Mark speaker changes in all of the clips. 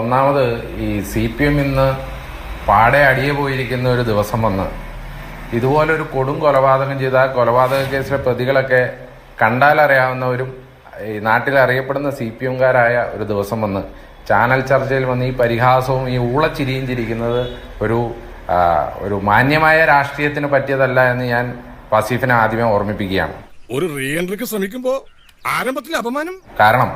Speaker 1: ഒന്നാമത് ഈ C P M ഇന്ന് പാടെ അടിയെ പോയിരിക്കുന്ന ഒരു ദിവസം വന്ന് ഇതുപോലൊരു കൊടും കൊലപാതകം ചെയ്ത ആ കൊലപാതക കേസിലെ പ്രതികളൊക്കെ കണ്ടാലറിയാവുന്നവരും ഈ നാട്ടിൽ അറിയപ്പെടുന്ന സി പി എംകാരായ ഒരു ദിവസം വന്ന് ചാനൽ ചർച്ചയിൽ വന്ന് ഈ പരിഹാസവും ഈ ഊളച്ചിരിയും ചിരിക്കുന്നത് ഒരു ഒരു മാന്യമായ രാഷ്ട്രീയത്തിന് പറ്റിയതല്ല എന്ന് ഞാൻ വസീഫിനെ ആദ്യമേ ഓർമ്മിപ്പിക്കുകയാണ്.
Speaker 2: ഒരു റീഎൻട്രിക്ക് ശ്രമിക്കുമ്പോൾ ആരംഭത്തിൽ അപമാനം?
Speaker 1: കാരണം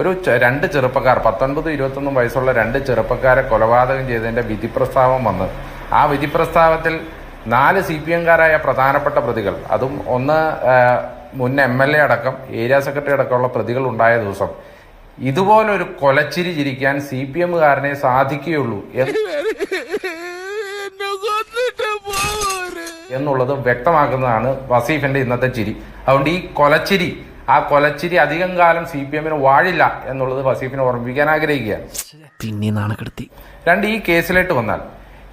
Speaker 1: ഒരു രണ്ട് ചെറുപ്പക്കാർ പത്തൊൻപത് ഇരുപത്തൊന്നും വയസ്സുള്ള രണ്ട് ചെറുപ്പക്കാരെ കൊലപാതകം ചെയ്തതിന്റെ വിധി പ്രസ്താവം വന്ന്. ആ വിധി പ്രസ്താവത്തിൽ നാല് സി പി എംകാരായ പ്രധാനപ്പെട്ട പ്രതികൾ അതും ഒന്ന് മുൻ എം എൽ എ അടക്കം ഏരിയ സെക്രട്ടറി അടക്കമുള്ള പ്രതികൾ ഉണ്ടായ ദിവസം. ഇതുപോലൊരു കൊലച്ചിരി ചിരിക്കാൻ സി പി എമ്മുകാരനെ സാധിക്കുകയുള്ളൂ എന്ന് എന്നുള്ളത് വ്യക്തമാക്കുന്നതാണ് വസീഫിന്റെ ഇന്നത്തെ ചിരി. അതുകൊണ്ട് ഈ കൊലച്ചിരി ആ കൊലച്ചിരി അധികം കാലം സി പി എമ്മിന് വാഴില്ല എന്നുള്ളത് വസീഫിനെ ഓർമ്മിപ്പിക്കാൻ ആഗ്രഹിക്കുകയാണ്.
Speaker 3: പിന്നെ നാണക്കെടുത്തി.
Speaker 1: രണ്ട് ഈ കേസിലേക്ക് വന്നാൽ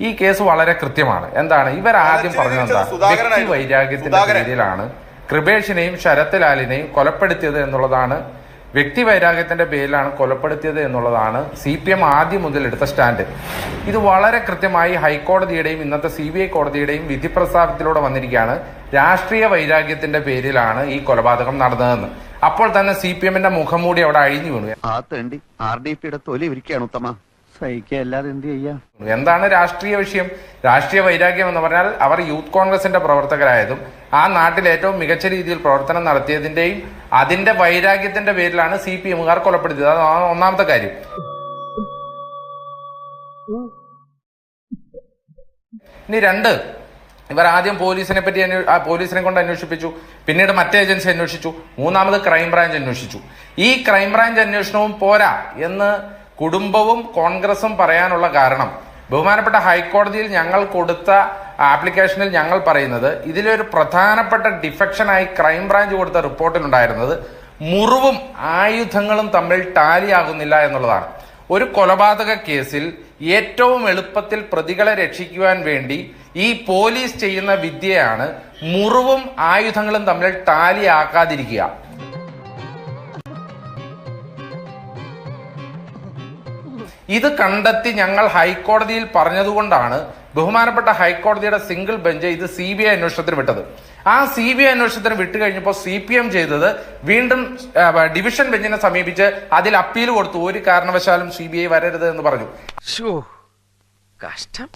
Speaker 1: ഈ കേസ് വളരെ കൃത്യമാണ്. എന്താണ്? ഇവർ ആദ്യം പറഞ്ഞത് വ്യക്തി വൈരാഗ്യത്തിന്റെ പേരിലാണ് കൃപേഷിനെയും ശരത്ലാലിനെയും കൊലപ്പെടുത്തിയത് എന്നുള്ളതാണ് വ്യക്തി വൈരാഗ്യത്തിന്റെ പേരിലാണ് കൊലപ്പെടുത്തിയത് എന്നുള്ളതാണ് സി പി എം ആദ്യം മുതൽ എടുത്ത സ്റ്റാൻഡ്. ഇത് വളരെ കൃത്യമായി ഹൈക്കോടതിയുടെയും ഇന്നത്തെ സി ബി ഐ കോടതിയുടെയും വിധി പ്രസ്താവത്തിലൂടെ വന്നിരിക്കുകയാണ്. രാഷ്ട്രീയ വൈരാഗ്യത്തിന്റെ പേരിലാണ് ഈ കൊലപാതകം നടന്നതെന്ന്. അപ്പോൾ തന്നെ സി പി എമ്മിന്റെ മുഖംമൂടി അവിടെ അഴിഞ്ഞു വീണു.
Speaker 4: ആ ആർ ഡി പിയുടെ തൊലി ഉത്തമ. സഹിക്കല്ലാതെ എന്ത് ചെയ്യാം?
Speaker 1: എന്താണ് രാഷ്ട്രീയ വിഷയം? രാഷ്ട്രീയ വൈരാഗ്യം എന്ന് പറഞ്ഞാൽ അവർ യൂത്ത് കോൺഗ്രസിന്റെ പ്രവർത്തകരായതും ആ നാട്ടിൽ ഏറ്റവും മികച്ച രീതിയിൽ പ്രവർത്തനം നടത്തിയതിന്റെയും അതിന്റെ വൈരാഗ്യത്തിന്റെ പേരിലാണ് സി പി എമ്മുകാർ കൊലപ്പെടുത്തിയത്. അതാണ് ഒന്നാമത്തെ കാര്യം. ഇനി രണ്ട്. ഇവർ ആദ്യം പോലീസിനെ പറ്റി ആ പോലീസിനെ കൊണ്ട് അന്വേഷിപ്പിച്ചു. പിന്നീട് മറ്റേ ഏജൻസി അന്വേഷിച്ചു. മൂന്നാമത് ക്രൈംബ്രാഞ്ച് അന്വേഷിച്ചു. ഈ ക്രൈംബ്രാഞ്ച് അന്വേഷണവും പോരാ എന്ന് കുടുംബവും കോൺഗ്രസും പറയാനുള്ള കാരണം. ബഹുമാനപ്പെട്ട ഹൈക്കോടതിയിൽ ഞങ്ങൾ കൊടുത്ത ആപ്ലിക്കേഷനിൽ ഞങ്ങൾ പറയുന്നത് ഇതിലൊരു പ്രധാനപ്പെട്ട ഡിഫക്ഷനായി ക്രൈംബ്രാഞ്ച് കൊടുത്ത റിപ്പോർട്ടിലുണ്ടായിരുന്നത് മുറിവും ആയുധങ്ങളും തമ്മിൽ ടാലിയാകുന്നില്ല എന്നുള്ളതാണ്. ഒരു കൊലപാതക കേസിൽ ഏറ്റവും എളുപ്പത്തിൽ പ്രതികളെ രക്ഷിക്കുവാൻ വേണ്ടി ഈ പോലീസ് ചെയ്യുന്ന വിദ്യയാണ് മുറിവും ആയുധങ്ങളും തമ്മിൽ ടാലിയാക്കാതിരിക്കുക ഇത് കണ്ടെത്തി ഞങ്ങൾ ഹൈക്കോടതിയിൽ പറഞ്ഞതുകൊണ്ടാണ് ബഹുമാനപ്പെട്ട ഹൈക്കോടതിയുടെ സിംഗിൾ ബെഞ്ച് ഇത് സി ബി ഐ അന്വേഷണത്തിന് വിട്ടത്. ആ സി ബി ഐ അന്വേഷണത്തിന് വിട്ടു കഴിഞ്ഞപ്പോൾ സി പി എം ചെയ്തത് വീണ്ടും ഡിവിഷൻ ബെഞ്ചിനെ സമീപിച്ച് അതിൽ അപ്പീൽ കൊടുത്തു. ഒരു കാരണവശാലും സി ബി ഐ വരരുത് എന്ന് പറഞ്ഞു.
Speaker 3: കഷ്ടം.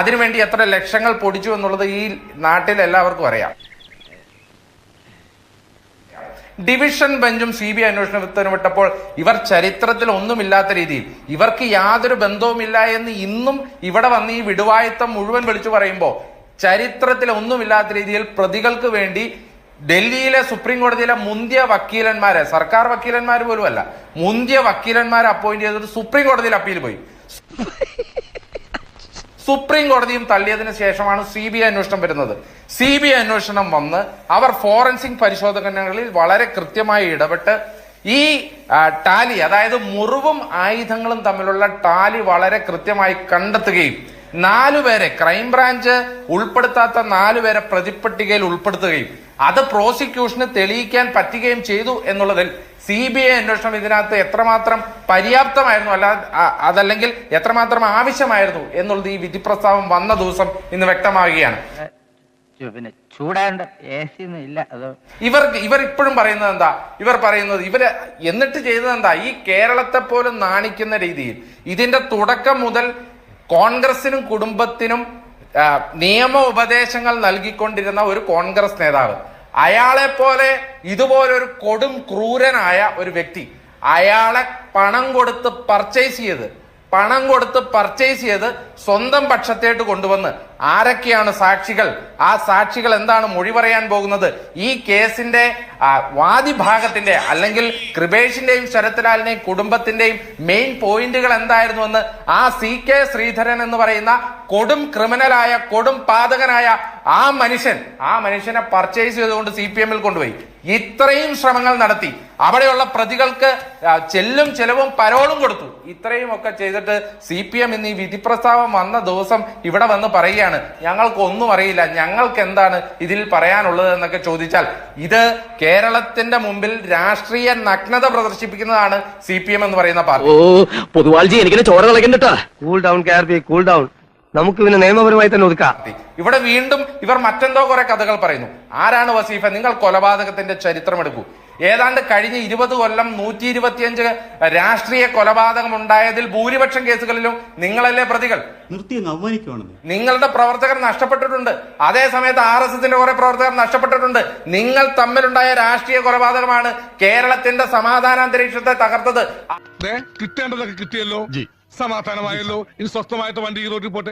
Speaker 1: അതിനുവേണ്ടി എത്ര ലക്ഷങ്ങൾ പൊടിച്ചു എന്നുള്ളത് ഈ നാട്ടിൽ എല്ലാവർക്കും അറിയാം. ഡിവിഷൻ ബെഞ്ചും സി ബി ഐ അന്വേഷണത്തിന് വിട്ടപ്പോൾ ഇവർ ചരിത്രത്തിൽ ഒന്നുമില്ലാത്ത രീതിയിൽ ഇവർക്ക് യാതൊരു ബന്ധവുമില്ല എന്ന് ഇന്നും ഇവിടെ വന്ന് ഈ വിടുവായത്തം മുഴുവൻ വിളിച്ചു പറയുമ്പോൾ ചരിത്രത്തിൽ ഒന്നുമില്ലാത്ത രീതിയിൽ പ്രതികൾക്ക് വേണ്ടി ഡൽഹിയിലെ സുപ്രീം കോടതിയിലെ മുന്തിയ വക്കീലന്മാരെ സർക്കാർ വക്കീലന്മാർ പോലും അല്ല മുന്തിയ വക്കീലന്മാരെ അപ്പോയിന്റ് ചെയ്തിട്ട് സുപ്രീം കോടതിയിൽ അപ്പീൽ പോയി. സുപ്രീം കോടതിയും തള്ളിയതിനു ശേഷമാണ് സി ബി ഐ അന്വേഷണം വരുന്നത്. സി ബി ഐ അന്വേഷണം വന്ന് അവർ ഫോറൻസിക് പരിശോധനകളിൽ വളരെ കൃത്യമായി ഇടപെട്ട് ഈ ടാലി അതായത് മുറിവും ആയുധങ്ങളും തമ്മിലുള്ള ടാലി വളരെ കൃത്യമായി കണ്ടെത്തുകയും നാലുപേരെ ക്രൈംബ്രാഞ്ച് ഉൾപ്പെടുത്താത്ത നാലുപേരെ പ്രതിപ്പട്ടികയിൽ ഉൾപ്പെടുത്തുകയും അത് പ്രോസിക്യൂഷന് തെളിയിക്കാൻ പറ്റുകയും ചെയ്തു എന്നുള്ളതിൽ സി ബി ഐ അന്വേഷണം ഇതിനകത്ത് എത്രമാത്രം പര്യാപ്തമായിരുന്നു അല്ല അതല്ലെങ്കിൽ എത്രമാത്രം ആവശ്യമായിരുന്നു എന്നുള്ളത് ഈ വിധി പ്രസ്താവം വന്ന ദിവസം ഇന്ന് വ്യക്തമാകുകയാണ്
Speaker 5: പിന്നെ ചൂടാണ്ട് എ സി ഒന്നും ഇല്ല. അത്
Speaker 1: ഇവർ ഇവർ ഇപ്പോഴും പറയുന്നത് എന്താ? ഇവർ പറയുന്നത് ഇവർ എന്നിട്ട് ചെയ്തത് എന്താ? ഈ കേരളത്തെ പോലും നാണിക്കുന്ന രീതിയിൽ. ഇതിന്റെ തുടക്കം മുതൽ കോൺഗ്രസിനും കുടുംബത്തിനും നിയമ ഉപദേശങ്ങൾ നൽകിക്കൊണ്ടിരുന്ന ഒരു കോൺഗ്രസ് നേതാവ്. അയാളെ പോലെ ഇതുപോലൊരു കൊടും ക്രൂരനായ ഒരു വ്യക്തി. അയാളെ പണം കൊടുത്ത് പർച്ചേസ് ചെയ്ത് പണം കൊടുത്ത് പർച്ചേസ് ചെയ്ത് സ്വന്തം പക്ഷത്തേട്ട് കൊണ്ടുവന്ന് ആരൊക്കെയാണ് സാക്ഷികൾ? ആ സാക്ഷികൾ എന്താണ് മൊഴി പറയാൻ പോകുന്നത്? ഈ കേസിന്റെ വാദിഭാഗത്തിന്റെ അല്ലെങ്കിൽ കൃപേഷിന്റെയും ശരത്ലാലിന്റെയും കുടുംബത്തിന്റെയും മെയിൻ പോയിന്റുകൾ എന്തായിരുന്നു എന്ന് ആ സി കെ ശ്രീധരൻ എന്ന് പറയുന്ന കൊടും ക്രിമിനലായ കൊടും പാതകനായ ആ മനുഷ്യൻ ആ മനുഷ്യനെ പർച്ചേസ് ചെയ്തുകൊണ്ട് സി പി എമ്മിൽ കൊണ്ടുപോയി. ഇത്രയും ശ്രമങ്ങൾ നടത്തി. അവിടെയുള്ള പ്രതികൾക്ക് ചെല്ലും ചെലവും പരോളും കൊടുത്തു. ഇത്രയും ഒക്കെ ചെയ്തിട്ട് സി പി എം ഇന്ന് ഈ വിധി പ്രസ്താവം വന്ന ദിവസം ഇവിടെ വന്ന് പറയുകയാണ്. പറയുകയാണ് ഞങ്ങൾക്കൊന്നും അറിയില്ല. ഞങ്ങൾക്ക് എന്താണ് ഇതിൽ പറയാനുള്ളത് എന്നൊക്കെ ചോദിച്ചാൽ ഇത് കേരളത്തിന്റെ മുമ്പിൽ രാഷ്ട്രീയ നഗ്നത പ്രദർശിപ്പിക്കുന്നതാണ് സി പി എം എന്ന് പറയുന്ന പാർട്ടി.
Speaker 3: ഓ പൊതുവാൾജി എനിക്കിനെ ചോര
Speaker 6: കൂൾ ഡൗൺ കൂൾ ഡൗൺ നമുക്ക് പിന്നെ നിയമപരമായി തന്നെ ഒതുക്കാം.
Speaker 1: ഇവിടെ വീണ്ടും ഇവർ മറ്റെന്തോ കുറെ കഥകൾ പറയുന്നു. ആരാണ് വസീഫ? നിങ്ങൾ കൊലപാതകത്തിന്റെ ചരിത്രം എടുക്കൂ ഏതാണ്ട് കഴിഞ്ഞ ഇരുപത് കൊല്ലം നൂറ്റി ഇരുപത്തിയഞ്ച് രാഷ്ട്രീയ കൊലപാതകം ഉണ്ടായതിൽ ഭൂരിപക്ഷം കേസുകളിലും നിങ്ങളല്ലേ പ്രതികൾ? നിങ്ങളുടെ പ്രവർത്തകർ നഷ്ടപ്പെട്ടിട്ടുണ്ട്. അതേ സമയത്ത് ആർ എസ് എസിന്റെ കുറെ പ്രവർത്തകർ നഷ്ടപ്പെട്ടിട്ടുണ്ട്. നിങ്ങൾ തമ്മിലുണ്ടായ രാഷ്ട്രീയ കൊലപാതകമാണ് കേരളത്തിന്റെ സമാധാന അന്തരീക്ഷത്തെ തകർത്തത്.
Speaker 2: കിട്ടേണ്ടതൊക്കെ കിട്ടിയല്ലോ. സമാധാനമായല്ലോ. ഇനി സ്വസ്ഥമായിട്ട് വണ്ടി ഈ റോഡിൽ പോട്ടെ.